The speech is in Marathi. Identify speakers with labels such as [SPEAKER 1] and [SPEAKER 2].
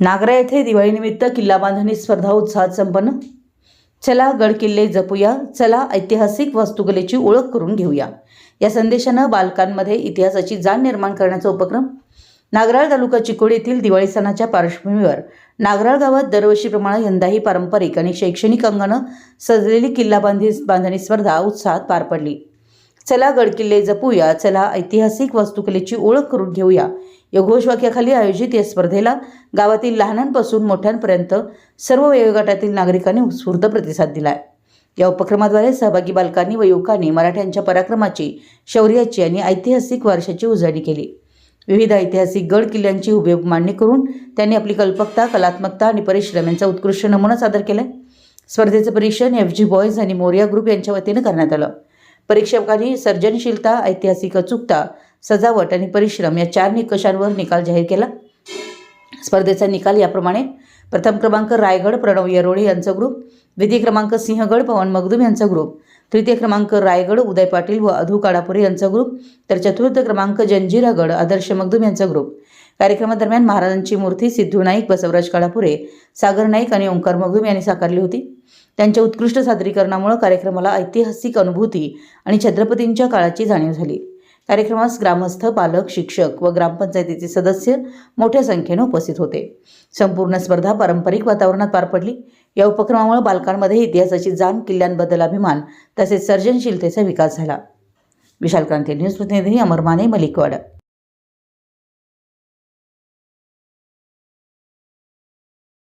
[SPEAKER 1] नागरा येथे दिवाळीनिमित्त किल्ला बांधणी स्पर्धा उत्साहात संपन्न. चला गड किल्ले जपूया. चला ऐतिहासिक वास्तुकलेची ओळख करून घेऊया. या संदेशानं बालकांमध्ये इतिहासाची जाण निर्माण करण्याचा उपक्रम. नागराळ तालुका चिकोड येथील दिवाळी सणाच्या पार्श्वभूमीवर नागराळ गावात दरवर्षीप्रमाणे यंदाही पारंपरिक आणि शैक्षणिक अंगानं सजलेली किल्ला बांधी बांधणी स्पर्धा उत्साहात पार पडली. चला गडकिल्ले जपूया चला ऐतिहासिक वास्तुकलेची ओळख करून घेऊया. या घोषवाक्याखाली आयोजित या स्पर्धेला गावातील लहानांपासून मोठ्यांपर्यंत सर्व वयोगटातील नागरिकांनी उत्स्फूर्त प्रतिसाद दिलाय. या उपक्रमाद्वारे सहभागी बालकांनी व युवकांनी मराठ्यांच्या पराक्रमाची शौर्याची आणि ऐतिहासिक वारशाची उजळणी केली. विविध ऐतिहासिक गड किल्ल्यांची हुबेहूब मांडणी करून त्यांनी आपली कल्पकता कलात्मकता आणि परिश्रम यांचा उत्कृष्ट नमुना सादर केला स्पर्धेचं परीक्षण एफ जी बॉयज आणि मोरिया ग्रुप यांच्या वतीनं करण्यात आलं. परीक्षकांनी सर्जनशीलता ऐतिहासिक अचूकता सजावट आणि परिश्रम या चार निकषांवर निकाल जाहीर केला. स्पर्धेचा निकाल याप्रमाणे प्रथम क्रमांक रायगड प्रणव येरोळे यांचा ग्रुप द्वितीय क्रमांक सिंहगड पवन मगदूम यांचा ग्रुप तृतीय क्रमांक रायगड उदय पाटील व अधू काडापुरे यांचा ग्रुप तर चतुर्थ क्रमांक जंजिरागड आदर्श मगदूम यांचा ग्रुप कार्यक्रमादरम्यान महाराजांची मूर्ती सिद्धू नाईक बसवराज काळापुरे सागर नाईक आणि ओंकार मगदूम यांनी साकारली होती. त्यांच्या उत्कृष्ट सादरीकरणामुळे कार्यक्रमाला ऐतिहासिक अनुभूती आणि छत्रपतींच्या काळाची जाणीव झाली. कार्यक्रमास ग्रामस्थ पालक शिक्षक व ग्रामपंचायतीचे सदस्य मोठ्या संख्येने उपस्थित होते. संपूर्ण स्पर्धा पारंपरिक वातावरणात पार पडली. या उपक्रमामुळे बालकांमध्ये इतिहासाची जाण किल्ल्यांबद्दल अभिमान तसेच सर्जनशीलतेचा विकास झाला. विशाल क्रांती न्यूज प्रतिनिधी अमर माने मलिकवाडा.